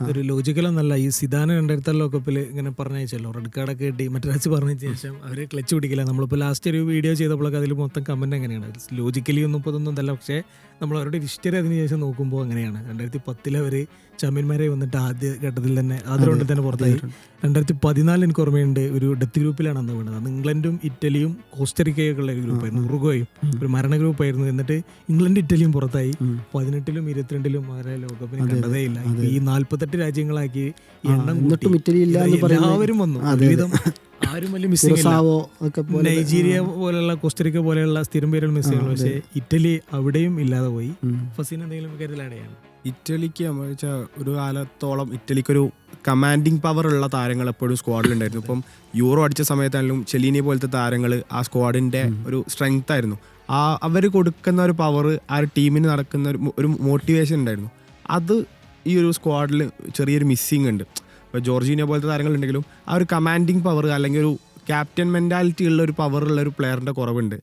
ഒരു ലോജിക്കലൊന്നല്ല ഈ സിദാന രണ്ടായിരത്തി ലോകകപ്പിൽ ഇങ്ങനെ പറഞ്ഞയച്ചല്ലോ. റെഡ് കാർഡൊക്കെ കിട്ടി. മറ്റൊരാഴ്ച പറഞ്ഞ ശേഷം അവർ ക്ലച്ച് പിടിക്കില്ല. നമ്മളിപ്പോൾ ലാസ്റ്റ് ഒരു വീഡിയോ ചെയ്തപ്പോഴൊക്കെ അതിൽ മൊത്തം കമന്റ് എങ്ങനെയാണ്? ലോജിക്കലി ഒന്നും ഇപ്പോൾ ഇതൊന്നും അല്ല പക്ഷേ നമ്മൾ അവരുടെ ഹിസ്റ്ററി അതിന് ശേഷം നോക്കുമ്പോൾ അങ്ങനെയാണ്. രണ്ടായിരത്തി പത്തിൽ അവർ ചാമ്പ്യന്മാരെ വന്നിട്ട് ആദ്യ ഘട്ടത്തിൽ തന്നെ ആദ്യ റൗണ്ടിൽ തന്നെ പുറത്തായി. രണ്ടായിരത്തി പതിനാല് എനിക്ക് ഓർമ്മയുണ്ട് ഒരു ഡെത്ത് ഗ്രൂപ്പിലാണ് അന്ന് വീണത് അന്ന് ഇംഗ്ലണ്ടും ഇറ്റലിയും കോസ്റ്ററിക്കയൊക്കെ ഉള്ള ഒരു ഗ്രൂപ്പായിരുന്നു ഉറുഗോയും ഒരു മരണ ഗ്രൂപ്പായിരുന്നു എന്നിട്ട് ഇംഗ്ലണ്ട് ഇറ്റലിയും പുറത്തായി. പതിനെട്ടിലും ഇരുപത്തിരണ്ടിലും അവരെ ലോകകപ്പിന് കണ്ടതേ ഇല്ല. ഈ ഈ നാല്പത്തെട്ട് രാജ്യങ്ങളാക്കി എണ്ണം എന്നിട്ടും ഇറ്റലി ഇല്ല എന്ന് പറയുന്നത് എല്ലാവരും വന്നു. ഒരുവിധം ആരും വലിയ മിസ്സിംഗ് ഇല്ല. കുറസാവോ പോലെ നൈജീരിയ പോലെയുള്ള കോസ്റ്ററിക്ക പോലെയുള്ള സ്ഥിരം പേരുകൾ മിസ്സിംഗ് ചെയ്യുന്നു പക്ഷേ ഇറ്റലി അവിടെയും ഇല്ലാതെ പോയി. ഫസീൻ എന്തെങ്കിലും കരുതലാടെയാണ് ഇറ്റലിക്ക് ഒരു കാലത്തോളം ഇറ്റലിക്കൊരു കമാൻഡിങ് പവർ ഉള്ള താരങ്ങൾ എപ്പോഴും സ്ക്വാഡിലുണ്ടായിരുന്നു ഇപ്പം യൂറോ അടിച്ച സമയത്താണെങ്കിലും ചെലീനി പോലത്തെ താരങ്ങൾ ആ സ്ക്വാഡിന്റെ ഒരു സ്ട്രെങ്ത് ആയിരുന്നു. ആ അവർ കൊടുക്കുന്ന ഒരു പവർ ആ ഒരു ടീമിന് നടക്കുന്ന ഒരു ഒരു മോട്ടിവേഷൻ ഉണ്ടായിരുന്നു. അത് ഈ ഒരു സ്ക്വാഡിൽ ചെറിയൊരു മിസ്സിങ് ഉണ്ട്. ഇപ്പോൾ ജോർജീനിയ പോലത്തെ താരങ്ങളുണ്ടെങ്കിലും ആ ഒരു കമാൻഡിങ് പവർ അല്ലെങ്കിൽ ഒരു ക്യാപ്റ്റൻ മെന്റാലിറ്റി ഉള്ള ഒരു പവറുള്ള ഒരു പ്ലെയറിന്റെ കുറവുണ്ട്.